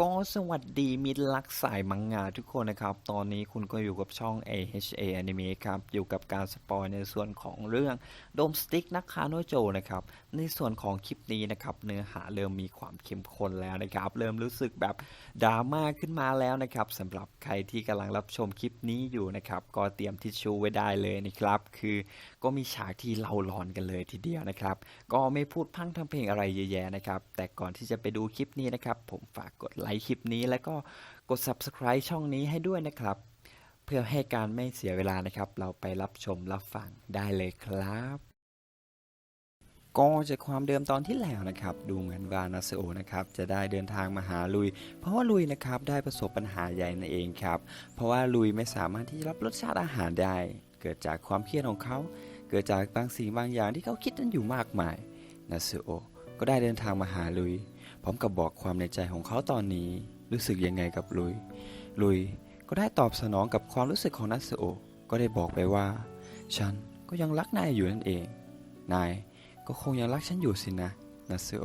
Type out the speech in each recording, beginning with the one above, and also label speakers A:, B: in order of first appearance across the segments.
A: ก็สวัสดีมิตรรักสายมังงะทุกคนนะครับ ตอนนี้คุณก็อยู่กับช่อง AHA Anime ครับ อยู่กับการสปอยในส่วนของเรื่องโดมสติ๊กนักคาโนโจนะครับ ในส่วนของคลิปนี้นะครับ เนื้อหาเริ่มมีความเข้มข้นแล้วนะครับ เริ่มรู้สึกแบบดราม่าขึ้นมาแล้วนะครับสำหรับใครที่กำลังรับชมคลิปนี้อยู่นะครับ ก็เตรียมทิชชู่ไว้ได้เลยนะครับ คือก็มีฉากที่เล่าร้อนกันเลยทีเดียวนะครับ ก็ไม่พูดพังทำเพลงอะไรเยอะแยะนะครับ แต่ก่อนที่จะไปดูคลิปนี้นะครับ ผมฝากกดไลค์คลิปนี้ แล้วก็กด subscribe ช่องนี้ให้ด้วยนะครับ เพื่อให้การไม่เสียเวลานะครับ เราไปรับชมรับฟังได้เลยครับ ก็จากความเดิมตอนที่แล้วนะครับ ดูเหมือนว่านาซโอนะครับจะได้เดินทางมาหาลุย เพราะว่าลุยนะครับได้ประสบปัญหาใหญ่นั่นเองครับ เพราะว่าลุยไม่สามารถที่จะรับรสชาติอาหารได้ เกิดจากความเครียดของเขาเกิดจากบางสิ่งบางอย่างที่เขาคิดนั้นอยู่มากมายนาซโอก็ได้เดินทางมาหาลุย พร้อมกับบอกความในใจของเขาตอนนี้ รู้สึกยังไงกับลุย ลุยก็ได้ตอบสนองกับความรู้สึกของนัสโอก็ได้บอกไปว่า ฉันก็ยังรักนายอยู่นั่นเอง นายก็คงยังรักฉันอยู่สินะนัสโอ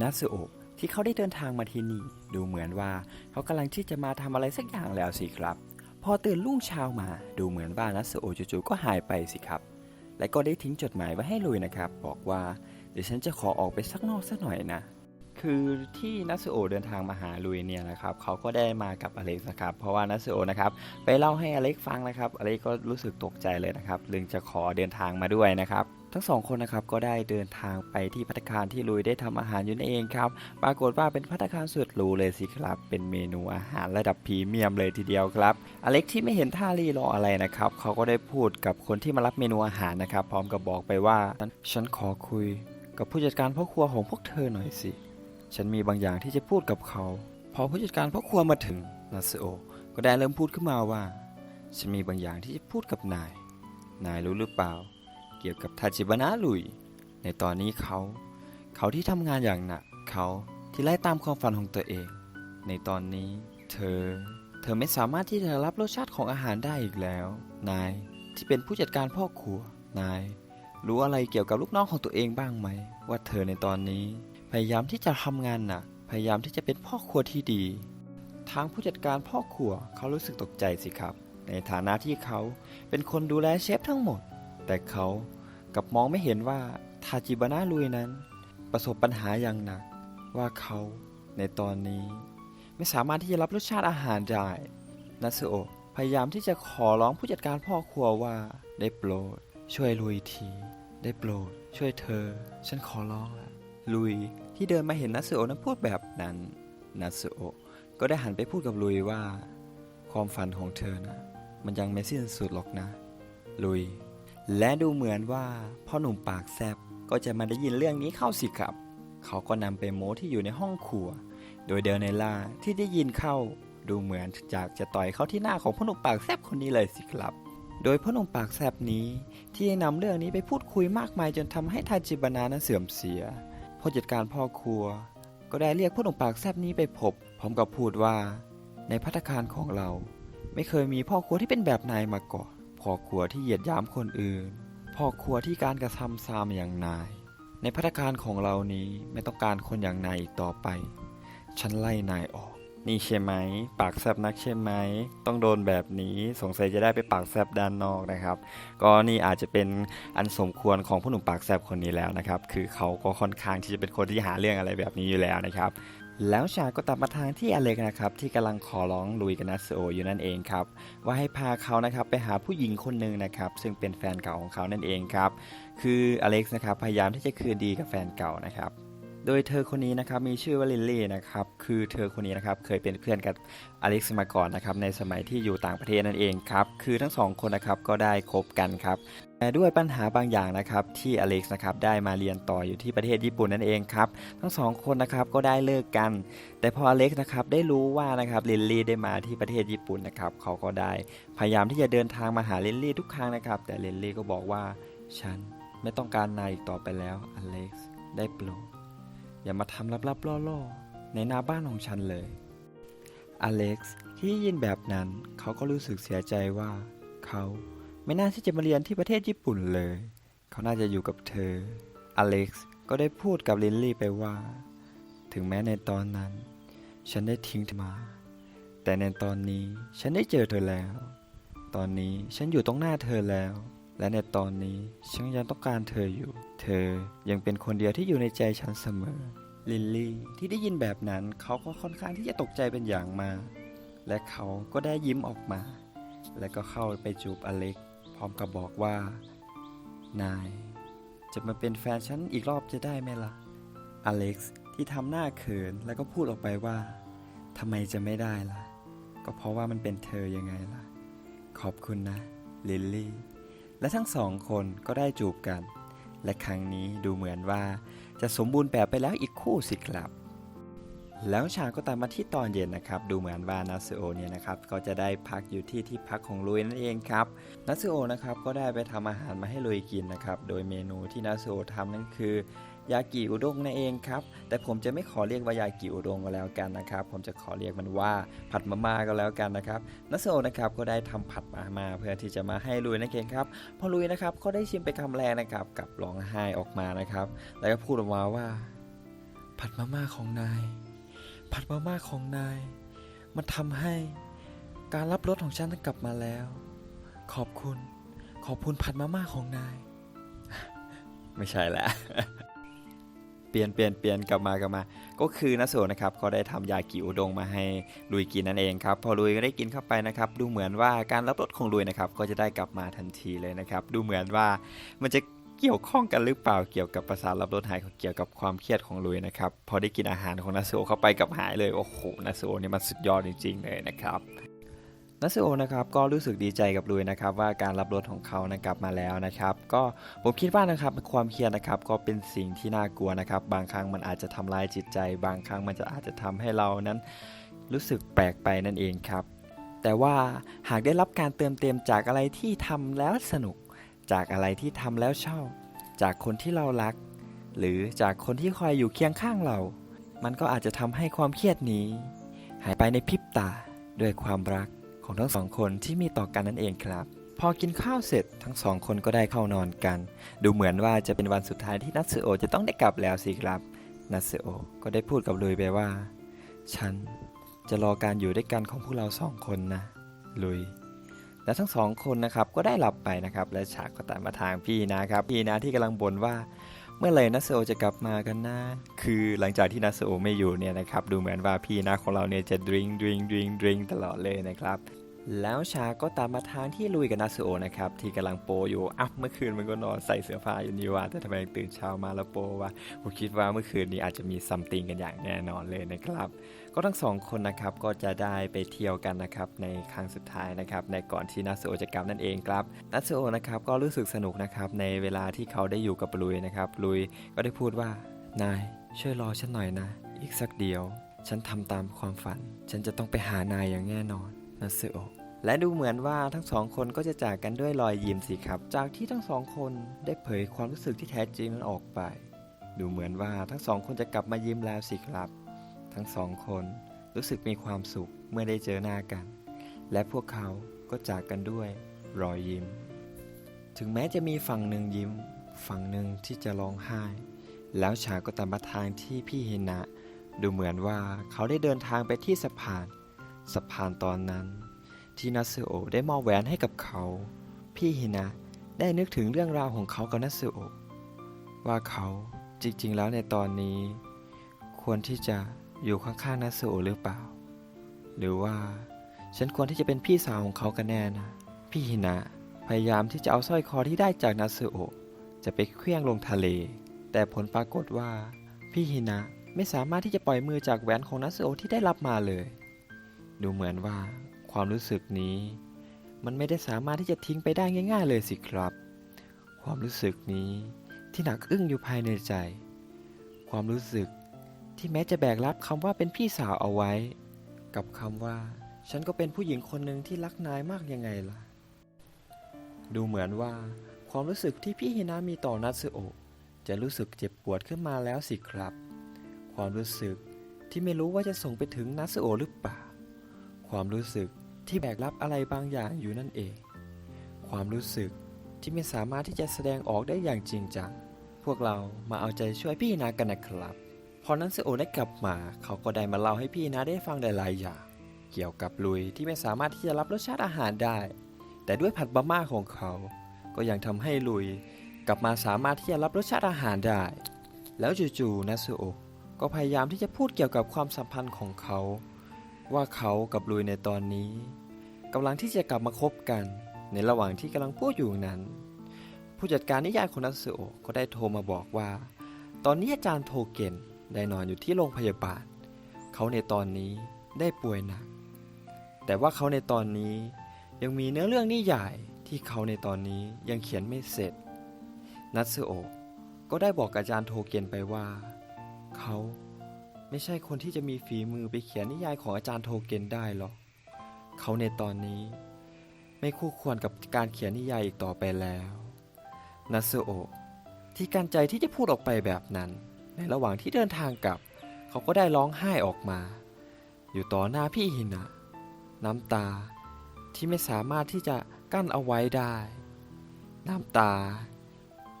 A: นัสโอที่เขาได้เดินทางมาที่นี่ ดูเหมือนว่าเขากำลังที่จะมาทำอะไรสักอย่างแล้วสิครับ พอตื่นรุ่งเช้ามาดูเหมือนว่านัสโอจู่ๆก็หายไปสิครับ และก็ได้ทิ้งจดหมายไว้ให้ลุยนะครับ บอกว่าเดี๋ยวฉันจะขอออกไปสักนอกสักหน่อยนะ คือที่นัสโอเดินทางมาหาลุยเนี่ยนะครับเขาก็ได้มากับอเล็กซ์นะครับ เพราะว่านัสโอนะครับไปเล่าให้อเล็กฟังนะครับอเล็กก็รู้สึกตกใจเลยนะครับลึงจะขอเดินทางมาด้วยนะครับทั้งสองคนนะครับก็ได้เดินทางไปที่พัตคารที่ลุยได้ทำอาหารอยู่นั่นเองครับปรากฏว่าเป็นพัตคารสุดหรูเลยสิครับ เป็นเมนูอาหารระดับพรีเมียมเลยทีเดียวครับ อเล็กที่ไม่เห็นท่ารีรออะไรนะครับเขาก็ได้พูดกับคนที่มารับเมนูอาหารนะครับ พร้อมกับบอกไปว่าฉันขอคุยกับผู้จัดการพ่อครัวของพวกเธอหน่อยสิ ฉันมีบางอย่างที่จะพูดกับเขา พอผู้จัดการพ่อครัวมาถึงนาซโอก็ได้เริ่มพูดขึ้นมาว่า ฉันมีบางอย่างที่จะพูดกับนาย นายรู้หรือเปล่า เกี่ยวกับทาจิบานะลุย ในตอนนี้เขา เขาที่ทำงานอย่างหนัก เขาที่ไล่ตามความฝันของตัวเอง ในตอนนี้ เธอ เธอไม่สามารถที่จะรับรสชาติของอาหารได้อีกแล้ว นายที่เป็นผู้จัดการพ่อครัว นาย รู้อะไรเกี่ยวกับลูกน้องของตัวเองบ้างไหม ว่าเธอในตอนนี้ พยายามที่จะทำงานหนักพยายามที่จะเป็นพ่อครัวที่ดี ทางผู้จัดการพ่อครัวเขารู้สึกตกใจสิครับ ในฐานะที่เขาเป็นคนดูแลเชฟทั้งหมด แต่เขากลับมองไม่เห็นว่าทาจิบานะลุยนั้น ประสบปัญหาอย่างหนัก ว่าเขาในตอนนี้ ไม่สามารถที่จะรับรสชาติอาหารได้นัสโอพยายามที่จะขอร้องผู้จัดการพ่อครัวว่าได้โปรด ช่วยลุยที ได้โปรด ช่วยเธอ ฉันขอร้องละ ลุยที่เดินมาเห็นนัสโอนั้นพูดแบบนั้นนัสโอะก็ได้หันไปพูดกับลุยว่า ความฝันของเธอนะมันยังไม่สิ้นสุดหรอกนะ ลุย และดูเหมือนว่าพ่อหนุ่มปากแซบก็จะมาได้ยินเรื่องนี้เข้าสิครับ เขาก็นำไปโม้ที่อยู่ในห้องครัว โดยเดลเนล่าที่ได้ยินเข้า ดูเหมือนจากจะต่อยเข้าที่หน้าของพ่อหนุ่มปากแซบคนนี้เลยสิครับ โดยพ่อหนุ่มปากแซบนี้ที่ได้นำเรื่องนี้ไปพูดคุยมากมายจนทำให้ทาจิบานานั้นเสื่อมเสีย ผู้จัดการพ่อครัว ก็ได้เรียกผู้หนุ่มปากแซบนี้ไปพบ พร้อมกับพูดว่า ในพัตตาคารของเรา ไม่เคยมีพ่อครัวที่เป็นแบบนายมาก่อนพ่อครัวที่เหยียดยามคนอื่น พ่อครัวที่การกระทำซามอย่างนาย ในพัตตาคารของเรานี้ไม่ต้องการคนอย่างนายอีกต่อไป ฉันไล่นายออก นี่ใช่ไหม ปากแซบนักใช่ไหม ต้องโดนแบบนี้สงสัยจะได้ไปปากแซบด้านนอกนะครับ ก็นี่อาจจะเป็นอันสมควรของผู้หนุ่มปากแซบคนนี้แล้วนะครับ คือเขาก็ค่อนข้างที่จะเป็นคนที่หาเรื่องอะไรแบบนี้อยู่แล้วนะครับแล้วฉากก็ตัดมาทางที่อเล็กนะครับ ที่กำลังขอร้องลุยกับนัสโออยู่นั่นเองครับ ว่าให้พาเขานะครับไปหาผู้หญิงคนหนึ่งนะครับ ซึ่งเป็นแฟนเก่าของเขานั่นเองครับ คืออเล็กซ์นะครับพยายามที่จะคืนดีกับแฟนเก่านะครับ โดยเธอคนนี้นะครับมีชื่อว่าลิลลี่นะครับคือเธอคนนี้นะครับเคยเป็นเพื่อนกับอเล็กซ์มาก่อนนะครับในสมัยที่อยู่ต่างประเทศนั่นเองครับคือทั้งสองคนนะครับก็ได้คบกันครับแต่ด้วยปัญหาบางอย่างนะครับที่อเล็กซ์นะครับได้มาเรียนต่ออยู่ที่ประเทศญี่ปุ่นนั่นเองครับทั้งสองคนนะครับก็ได้เลิกกัน แต่พออเล็กซ์นะครับได้รู้ว่านะครับลิลลี่ได้มาที่ประเทศญี่ปุ่นนะครับเขาก็ได้พยายามที่จะเดินทางมาหาลิลลี่ทุกครั้งนะครับ แต่ลิลลี่ก็บอกว่าฉันไม่ต้องการนายอีกต่อไปแล้วอเล็กซ์ได้โปรด อย่ามาทำลับๆล่อๆ ในหน้าบ้านของฉันเลย อเล็กซ์ที่ได้ยินแบบนั้นเขาก็รู้สึกเสียใจว่า เขาไม่น่าที่จะมาเรียนที่ประเทศญี่ปุ่นเลย เขาน่าจะอยู่กับเธอ อเล็กซ์ก็ได้พูดกับลินลี่ไปว่า ถึงแม้ในตอนนั้น ฉันได้ทิ้งเธอมา แต่ในตอนนี้ฉันได้เจอเธอแล้ว ตอนนี้ฉันอยู่ตรงหน้าเธอแล้ว และในตอนนี้ฉันยังต้องการเธออยู่ เธอยังเป็นคนเดียวที่อยู่ในใจฉันเสมอ ลิลลี่ที่ได้ยินแบบนั้นเขาก็ค่อนข้างที่จะตกใจเป็นอย่างมาก และเขาก็ได้ยิ้มออกมา และก็เข้าไปจูบอเล็ก พร้อมกับบอกว่า นาย จะมาเป็นแฟนฉันอีกรอบจะได้ไหมล่ะ อเล็กซ์ที่ทำหน้าเขินแล้วก็พูดออกไปว่าทำไมจะไม่ได้ล่ะ ก็เพราะว่ามันเป็นเธอยังไงล่ะ ขอบคุณนะลิลลี่ และทั้งสองคนก็ได้จูบกัน และครั้งนี้ดูเหมือนว่าจะสมบูรณ์แบบไปแล้วอีกคู่สิครับ แล้วฉากก็ตามมาที่ตอนเย็นนะครับ ดูเหมือนว่านัสโอเนี่ยนะครับก็จะได้พักอยู่ที่ที่พักของลุยนั่นเองครับนัสโอนะครับก็ได้ไปทำอาหารมาให้ลุยกินนะครับโดยเมนูที่นัสโอทำนั่นคือยากิอุด้งนั่นเองครับ แต่ผมจะไม่ขอเรียกว่ายากิอุด้งก็แล้วกันนะครับ ผมจะขอเรียกมันว่าผัดมาม่าก็แล้วกันนะครับนัสโอนะครับก็ได้ทำผัดมาม่าเพื่อที่จะมาให้ลุยนั่นเองครับ พอลุยนะครับก็ได้ชิมไปคำแรกนะครับกับร้องไห้ออกมานะครับ แล้วก็พูดออกมาว่า ผัดมาม่าของนาย ผัดมาม่าของนาย มันทำให้การรับรสของฉันกลับมาแล้ว ขอบคุณ ขอบคุณผัดมาม่าของนาย ไม่ใช่แล้วเปลี่ยนเปลี่ยนเปลี่ยนกลับมากลับมา ก็คือนัสโซนะครับเขาได้ทำยากิอุดงมาให้ลุยกินนั่นเองครับ พอลุยก็ได้กินเข้าไปนะครับ ดูเหมือนว่าการรับรสของลุยนะครับ ก็จะได้กลับมาทันทีเลยนะครับ ดูเหมือนว่ามันจะ เกี่ยวข้องกันหรือเปล่าเกี่ยวกับประสาทรับรสหายเกี่ยวกับความเครียดของลุยนะครับ พอได้กินอาหารของนัสโซเข้าไปกับหายเลย โอ้โหนัสโซนี่มันสุดยอดจริงๆเลยนะครับนัสโอนะครับก็รู้สึกดีใจกับลุยนะครับว่าการรับรสของเขานะกลับมาแล้วนะครับ ก็ผมคิดว่านะครับความเครียดนะครับก็เป็นสิ่งที่น่ากลัวนะครับ บางครั้งมันอาจจะทำลายจิตใจ บางครั้งมันจะอาจจะทำให้เรานั้นรู้สึกแปลกไปนั่นเองครับ แต่ว่าหากได้รับการเติมเต็มจากอะไรที่ทำแล้วสนุก จากอะไรที่ทำแล้วชอบ จากคนที่เรารัก หรือจากคนที่คอยอยู่เคียงข้างเรา มันก็อาจจะทำให้ความเครียดนี้ หายไปในพริบตาด้วยความรักของทั้งสองคนที่มีต่อกันนั่นเองครับ พอกินข้าวเสร็จทั้งสองคนก็ได้เข้านอนกัน ดูเหมือนว่าจะเป็นวันสุดท้ายที่นัตสึโอจะต้องได้กลับแล้วสิครับนัตสึโอก็ได้พูดกับลุยไปว่า ฉันจะรอการอยู่ด้วยกันของพวกเราสองคนนะลุย และทั้งสองคนนะครับก็ได้หลับไปนะครับและฉากก็ตัดมาทางพี่นะครับพี่นะที่กำลังบ่นว่าเมื่อไหร่นัสโอจะกลับมากันนะ คือหลังจากที่นัสโอไม่อยู่เนี่ยนะครับ ดูเหมือนว่าพี่นะของเราเนี่ยจะดริงดริงดริงดริงตลอดเลยนะครับ แล้วชาก็ตามมาทางที่ลุยกับนัสโอนะครับ ที่กำลังโปอยู่อะเมื่อคืนมันก็นอนใส่เสื้อผ้าอยู่นี่ว่าแต่ทำไมตื่นเช้ามาแล้วโปวะผมคิดว่าเมื่อคืนนี้อาจจะมีซัมติงกันอย่างแน่นอนเลยนะครับ ก็ทั้งสองคนนะครับก็จะได้ไปเที่ยวกันนะครับในครั้งสุดท้ายนะครับในก่อนที่นัสโอจะกลับนั่นเองครับนัสโอนะครับก็รู้สึกสนุกนะครับในเวลาที่เขาได้อยู่กับลุยนะครับลุยก็ได้พูดว่านายช่วยรอฉันหน่อยนะ อีกสักเดียว ฉันทำตามความฝัน ฉันจะต้องไปหานายอย่างแน่นอนนัสโอและดูเหมือนว่าทั้งสองคนก็จะจากกันด้วยรอยยิ้มสิครับ จากที่ทั้งสองคนได้เผยความรู้สึกที่แท้จริงนั้นออกไป ดูเหมือนว่าทั้งสองคนจะกลับมายิ้มแล้วสิครับ ทั้งสองคนรู้สึกมีความสุขเมื่อได้เจอหน้ากัน และพวกเขาก็จากกันด้วยรอยยิ้ม ถึงแม้จะมีฝั่งหนึ่งยิ้ม ฝั่งหนึ่งที่จะร้องไห้ แล้วฉากก็ตามมาทางที่พี่เฮนะ ดูเหมือนว่าเขาได้เดินทางไปที่สะพานสะพานตอนนั้น ที่นัสโอได้มอบแหวนให้กับเขา พี่เฮนะได้นึกถึงเรื่องราวของเขากับนัสโอว่าเขาจริงๆแล้วในตอนนี้ ควรที่จะ อยู่ข้างๆนัสโอหรือเปล่า หรือว่าฉันควรที่จะเป็นพี่สาวของเขากันแน่นะ พี่ฮินะพยายามที่จะเอาสร้อยคอที่ได้จากนัสโอจะไปเคลื่องลงทะเล แต่ผลปรากฏว่า พี่ฮินะไม่สามารถที่จะปล่อยมือจากแหวนของนัสโอที่ได้รับมาเลย ดูเหมือนว่าความรู้สึกนี้ มันไม่ได้สามารถที่จะทิ้งไปได้ง่าย ๆ เลยสิครับ ความรู้สึกนี้ที่หนักอึ้งอยู่ภายในใจ ความรู้สึก ที่แม้จะแบกรับคำว่าเป็นพี่สาวเอาไว้ กับคำว่า ฉันก็เป็นผู้หญิงคนหนึ่งที่รักนายมากยังไงล่ะ ดูเหมือนว่า ความรู้สึกที่พี่ฮินามีต่อนัตสึโอะจะรู้สึกเจ็บปวดขึ้นมาแล้วสิครับ ความรู้สึกที่ไม่รู้ว่าจะส่งไปถึงนัตสึโอะหรือเปล่า ความรู้สึกที่แบกรับอะไรบางอย่างอยู่นั่นเอง ความรู้สึกที่ไม่สามารถที่จะแสดงออกได้อย่างจริงจัง พวกเรามาเอาใจช่วยพี่นากันนะครับ พอนันเซโอได้กลับมา เขาก็ได้มาเล่าให้พี่นะได้ฟังหลายๆอย่างเกี่ยวกับลุยที่ไม่สามารถที่จะรับรสชาติอาหารได้ แต่ด้วยผัดบะม่าของเขา ก็ยังทำให้ลุย กลับมาสามารถที่จะรับรสชาติอาหารได้ แล้วจู่ๆนัสโอก็พยายามที่จะพูดเกี่ยวกับความสัมพันธ์ของเขา ว่าเขากับลุยในตอนนี้กำลังที่จะกลับมาคบกัน ในระหว่างที่กำลังพูดอยู่นั้น ผู้จัดการนิยายของนัสโอก็ได้โทรมาบอกว่า ตอนนี้อาจารย์โทเกน ได้นอนอยู่ที่โรงพยาบาล เขาในตอนนี้ได้ป่วยหนัก แต่ว่าเขาในตอนนี้ยังมีเนื้อเรื่องนิยายที่เขาในตอนนี้ยังเขียนไม่เสร็จ นัตสึโอะก็ได้บอกอาจารย์โทเกนไปว่า เขาไม่ใช่คนที่จะมีฝีมือไปเขียนนิยายของอาจารย์โทเกนได้หรอก เขาในตอนนี้ ไม่คู่ควรกับการเขียนนิยายอีกต่อไปแล้ว นัตสึโอะที่การใจที่จะพูดออกไปแบบนั้น ในระหว่างที่เดินทางกลับ เขาก็ได้ร้องไห้ออกมา อยู่ต่อหน้าพี่หินะน้ำตาที่ไม่สามารถที่จะกั้นเอาไว้ได้ น้ำตา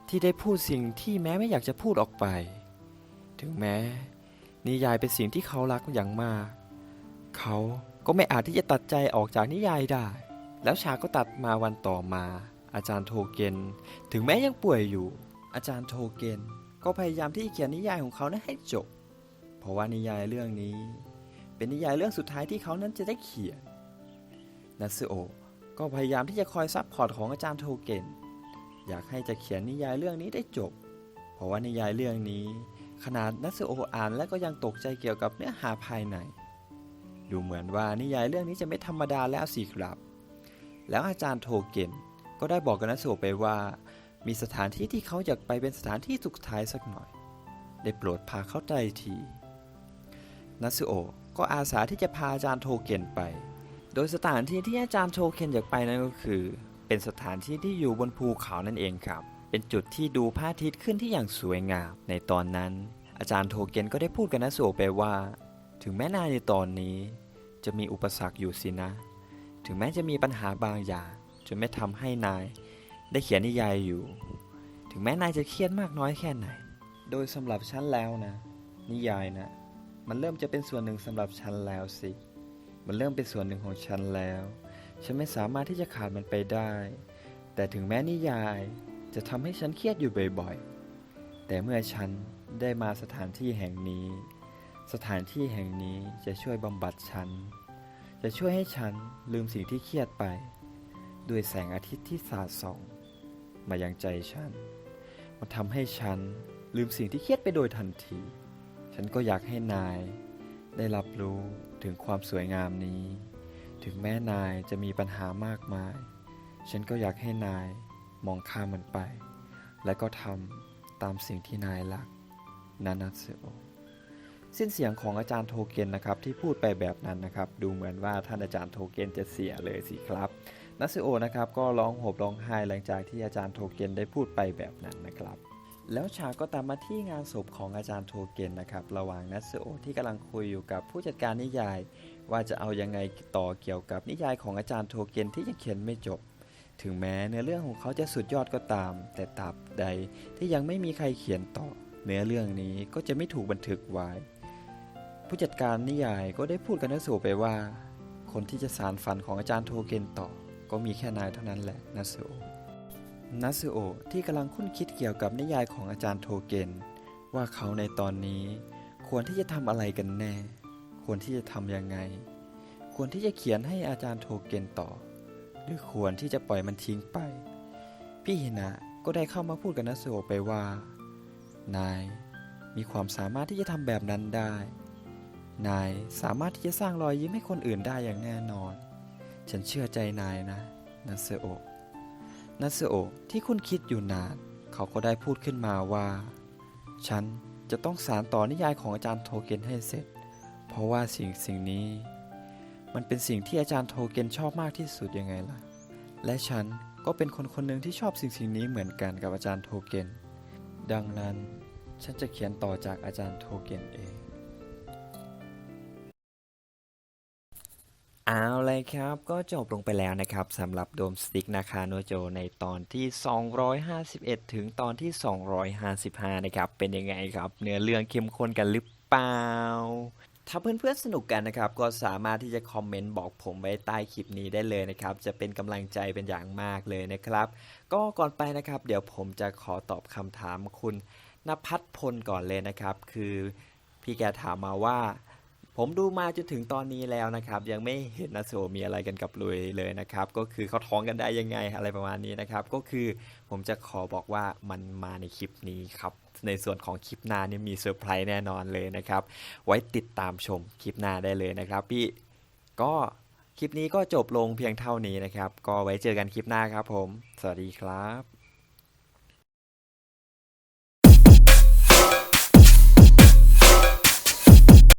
A: ที่ได้พูดสิ่งที่แม้ไม่อยากจะพูดออกไป ถึงแม้นิยายเป็นสิ่งที่เขารักอย่างมาก เขาก็ไม่อาจที่จะตัดใจออกจากนิยายได้ แล้วฉากก็ตัดมาวันต่อมา อาจารย์โทเกนถึงแม้ยังป่วยอยู่ อาจารย์โทเกน ก็พยายามที่จะเขียนนิยายของเขานั้นให้จบ เพราะว่านิยายเรื่องนี้ เป็นนิยายเรื่องสุดท้ายที่เขานั้นจะได้เขียนนัตสึโอก็พยายามที่จะคอยซัพพอร์ตของอาจารย์โทเกนอยากให้จะเขียนนิยายเรื่องนี้ได้จบ เพราะว่านิยายเรื่องนี้ ขนาดนัตสึโออ่านแล้วก็ยังตกใจเกี่ยวกับเนื้อหาภายใน ดูเหมือนว่านิยายเรื่องนี้จะไม่ธรรมดาแล้วสิครับ แล้วอาจารย์โทเกนก็ได้บอกกับนัตสึโอไปว่า มีสถานที่ที่เขาอยากไปเป็นสถานที่สุดท้ายสักหน่อย ได้โปรดพาเขาใจทีนัสึโอก็อาสาที่จะพาอาจารย์โทเกนไป โดยสถานที่ที่อาจารย์โทเคนอยากไปนั่นก็คือ เป็นสถานที่ที่อยู่บนภูเขานั่นเองครับ เป็นจุดที่ดูพระอาทิตย์ขึ้นที่อย่างสวยงาม ในตอนนั้น อาจารย์โทเกนก็ได้พูดกับนัสโอไปว่า ถึงแม้นายในตอนนี้ จะมีอุปสรรคอยู่สินะ ถึงแม้จะมีปัญหาบางอย่างจนไม่ทำให้นาย ได้เขียนนิยายอยู่ ถึงแม้นายจะเครียดมากน้อยแค่ไหน โดยสำหรับฉันแล้วนะ นิยายนะ มันเริ่มจะเป็นส่วนหนึ่งสำหรับฉันแล้วสิ มันเริ่มเป็นส่วนหนึ่งของฉันแล้ว ฉันไม่สามารถที่จะขาดมันไปได้ แต่ถึงแม้นิยายจะทำให้ฉันเครียดอยู่บ่อยๆ แต่เมื่อฉันได้มาสถานที่แห่งนี้ สถานที่แห่งนี้จะช่วยบำบัดฉัน จะช่วยให้ฉันลืมสิ่งที่เครียดไป ด้วยแสงอาทิตย์ที่สาดส่อง มายังใจฉัน มันทำให้ฉันลืมสิ่งที่เครียดไปโดยทันที ฉันก็อยากให้นาย ได้รับรู้ถึงความสวยงามนี้ ถึงแม้นายจะมีปัญหามากมาย ฉันก็อยากให้นายมองข้ามมันไป และก็ทำตามสิ่งที่นายรักนานาเซโอสิ้นเสียงของอาจารย์โทเกนนะครับที่พูดไปแบบนั้นนะครับ ดูเหมือนว่าท่านอาจารย์โทเกนจะเสียเลยสิครับ นัสโอนะครับก็ร้องโหบร้องไห้หลังจากที่อาจารย์โทเกนได้พูดไปแบบนั้นนะครับแล้วฉากก็ตามมาที่งานศพของอาจารย์โทเกนนะครับระหว่างนัสโอที่กำลังคุยอยู่กับผู้จัดการนิยาย ว่าจะเอายังไงต่อเกี่ยวกับนิยายของอาจารย์โทเกนที่ยังเขียนไม่จบ ถึงแม้เนื้อเรื่องของเขาจะสุดยอดก็ตาม แต่ตราบใดที่ยังไม่มีใครเขียนต่อ เนื้อเรื่องนี้ก็จะไม่ถูกบันทึกไว้ ผู้จัดการนิยายก็ได้พูดกับนัสโอไปว่า คนที่จะสารฝันของอาจารย์โทเกนต่อ ก็มีแค่นายเท่านั้นแหละนัสโอนัสโอที่กำลังคุ้นคิดเกี่ยวกับนิยายของอาจารย์โทเกนว่าเขาในตอนนี้ ควรที่จะทำอะไรกันแน่ ควรที่จะทำยังไง ควรที่จะเขียนให้อาจารย์โทเกนต่อ หรือควรที่จะปล่อยมันทิ้งไป พี่หินะก็ได้เข้ามาพูดกับนัสโอไปว่า นายมีความสามารถที่จะทำแบบนั้นได้ นายสามารถที่จะสร้างรอยยิ้มให้คนอื่นได้อย่างแน่นอน ฉันเชื่อใจนายนะนัสโอนัสโอที่คุณคิดอยู่นาน เขาก็ได้พูดขึ้นมาว่า ฉันจะต้องสารต่อนิยายของอาจารย์โทเกนให้เสร็จ เพราะว่าสิ่งสิ่งนี้ มันเป็นสิ่งที่อาจารย์โทเกนชอบมากที่สุดยังไงล่ะ และฉันก็เป็นคนคนหนึ่งที่ชอบสิ่งสิ่งนี้เหมือนกันกับอาจารย์โทเกนดังนั้นฉันจะเขียนต่อจากอาจารย์โทเกนเอง เอาเลยครับ ก็จบลงไปแล้วนะครับสำหรับโดมสติ๊กนาคาโนโจในตอนที่ 251 ถึงตอนที่ 255 นะครับ เป็นยังไงครับ เนื้อเรื่องเข้มข้นกันหรือเปล่า ถ้าเพื่อนๆสนุกกันนะครับ ก็สามารถที่จะคอมเมนต์บอกผมไว้ใต้คลิปนี้ได้เลยนะครับ จะเป็นกำลังใจเป็นอย่างมากเลยนะครับ ก็ก่อนไปนะครับ เดี๋ยวผมจะขอตอบคำถามคุณนภัทรพลก่อนเลยนะครับ คือพี่แกถามมาว่า ผมดูมาจนถึงตอนนี้แล้วนะครับ ยังไม่เห็นนะโซมีอะไรกันกับลุยเลยนะครับ ก็คือเขาท้องกันได้ยังไงอะไรประมาณนี้นะครับ ก็คือผมจะขอบอกว่ามันมาในคลิปนี้ครับ ในส่วนของคลิปหน้านี่มีเซอร์ไพรส์แน่นอนเลยนะครับ ไว้ติดตามชมคลิปหน้าได้เลยนะครับ พี่ก็คลิปนี้ก็จบลงเพียงเท่านี้นะครับ ก็ไว้เจอกันคลิปหน้าครับผม สวัสดีครับ